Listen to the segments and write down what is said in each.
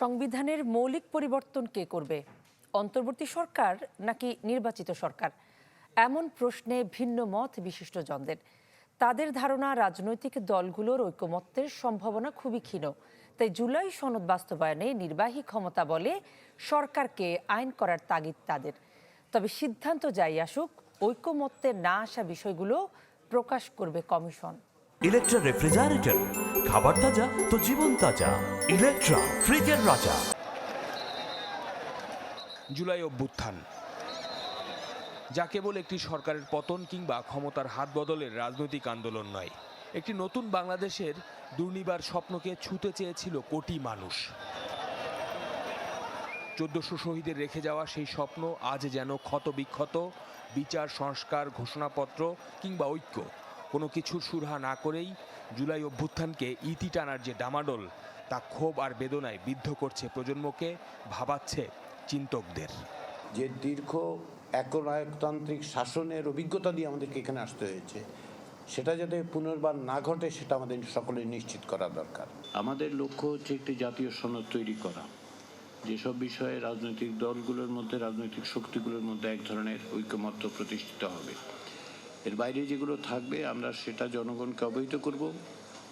সংবিধানের মৌলিক পরিবর্তন কে করবে? অন্তর্বর্তী সরকার নাকি নির্বাচিত সরকার? এমন প্রশ্নে ভিন্ন মত বিশিষ্টজনদের। তাদের ধারণা রাজনৈতিক দলগুলোর ঐকমত্যের সম্ভাবনা খুবই ক্ষীণ। তাই জুলাই সনদ বাস্তবায়নে নির্বাহী ক্ষমতা বলে সরকারকে আইন করার তাগিদ তাদের। তবে সিদ্ধান্ত যাই আসুক, ঐকমত্যে না আসা বিষয়গুলো প্রকাশ করবে কমিশন। ইলেকট্রা রেফ্রিজারেটর খাবার তাজা তো জীবন তাজা। ইলেকট্রা ফ্রিজের রাজা। জুলাই অভ্যুত্থান। যা কেবল একটি সরকারের পতন কিংবা ক্ষমতার হাত বদলের রাজনৈতিক আন্দোলন নয়। একটি নতুন বাংলাদেশের দুর্নিবার স্বপ্নকে ছুতে চেয়েছিল কোটি মানুষ। চোদ্দশো শহীদের রেখে যাওয়া সেই স্বপ্ন আজ যেন ক্ষত বিক্ষত বিচার, সংস্কার, ঘোষণাপত্র কিংবা ঐক্য। কোনো কিছুর সুরহা না করেই জুলাই অভ্যুত্থানকে ইতি টানার যে ডামাডোল তা ক্ষোভ আর বেদনায় বিদ্ধ করছে প্রজন্মকে ভাবাচ্ছে চিন্তকদের। যে দীর্ঘ একনায়কতান্ত্রিক শাসনের অভিজ্ঞতা দিয়ে আমাদেরকে এখানে আসতে হয়েছে সেটা যাতে পুনর্বার না ঘটে সেটা আমাদের সকলে নিশ্চিত করা দরকার। আমাদের লক্ষ্য হচ্ছে একটি জাতীয় সনদ তৈরি করা। যেসব বিষয়ে রাজনৈতিক দলগুলোর মধ্যে রাজনৈতিক শক্তিগুলোর মধ্যে এক ধরনের ঐকমত্য প্রতিষ্ঠিত হবে। এর বাইরে যেগুলো থাকবে আমরা সেটা জনগণকে অবহিত করব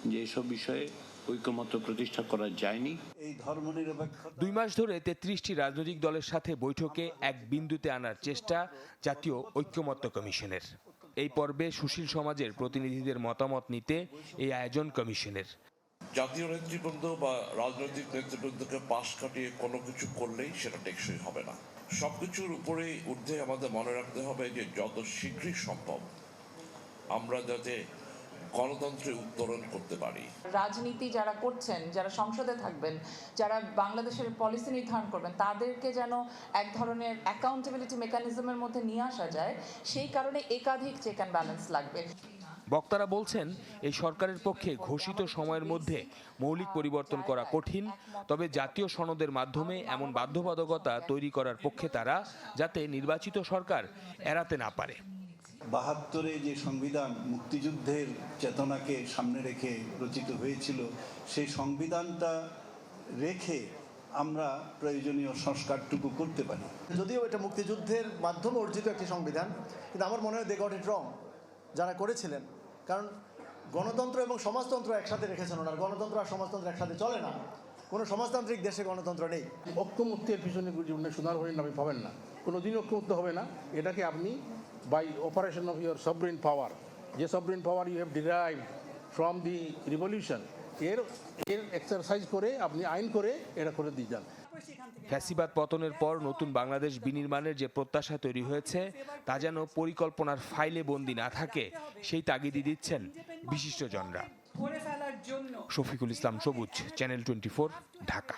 যে এসব বিষয়ে ঐক্যমত প্রতিষ্ঠা করা যায়নি। এই ধর্মনিরপেক্ষ দুই মাস ধরে তেত্রিশটি রাজনৈতিক দলের সাথে বৈঠকে এক বিন্দুতে আনার চেষ্টা জাতীয় ঐক্যমত্য কমিশনের। এই পর্বে সুশীল সমাজের প্রতিনিধিদের মতামত নিতে এই আয়োজন কমিশনের। জাতীয় নেতৃবৃন্দ বা রাজনৈতিক নেতৃবৃন্দকে পাশ কাটিয়ে কোনো কিছু করলেই সেটা টেকসই হবে না। সবকিছুর উপরে ঊর্ধ্বে আমাদের মনে রাখতে হবে যে যত শীঘ্রই সম্ভব আমরা যাতে গণতন্ত্রে উত্তরণ করতে পারি। রাজনীতি যারা করছেন, যারা সংসদে থাকবেন, যারা বাংলাদেশের পলিসি নির্ধারণ করবেন, তাদেরকে যেন এক ধরনের অ্যাকাউন্টেবিলিটি মেকানিজমের মধ্যে নিয়ে আসা যায়, সেই কারণে একাধিক চেক অ্যান্ড ব্যালেন্স লাগবে। বক্তারা বলছেন এই সরকারের পক্ষে ঘোষিত সময়ের মধ্যে মৌলিক পরিবর্তন করা কঠিন তবে জাতীয় সনদের মাধ্যমে এমন বাধ্যবাধকতা তৈরি করার পক্ষে তারা যাতে নির্বাচিত সরকার এড়াতে না পারে। বাহাত্তরে যে সংবিধান মুক্তিযুদ্ধের চেতনাকে সামনে রেখে রচিত হয়েছিল সেই সংবিধানটা রেখে আমরা প্রয়োজনীয় সংস্কারটুকু করতে পারি। যদিও এটা মুক্তিযুদ্ধের মাধ্যমে অর্জিত একটি সংবিধান কিন্তু আমার মনে হয় দে গট ইট রং যারা করেছিলেন। কারণ গণতন্ত্র এবং সমাজতন্ত্র একসাথে রেখেছেন ওনার। গণতন্ত্র আর সমাজতন্ত্র একসাথে চলে না। কোনো সমাজতান্ত্রিক দেশে গণতন্ত্র নেই। ঐক্যমত্যের পিছনে সোনার হরিণ আপনি পাবেন না। কোনো দিন ঐক্যমত্য হবে না। এটাকে আপনি by operation of your sovereign power যে sovereign power you have derive from the revolution এর এর এক্সারসাইজ করে আপনি আইন করে এটা করে দিয়ে যান। ফ্যাসিবাদ পতনের পর নতুন বাংলাদেশ বিনির্মাণের যে প্রত্যাশা তৈরি হয়েছে তা যেন পরিকল্পনার ফাইলে বন্দি না থাকে সেই তাগিদি দিচ্ছেন বিশিষ্টজনরা। শফিকুল ইসলাম সবুজ চ্যানেল টোয়েন্টি ঢাকা।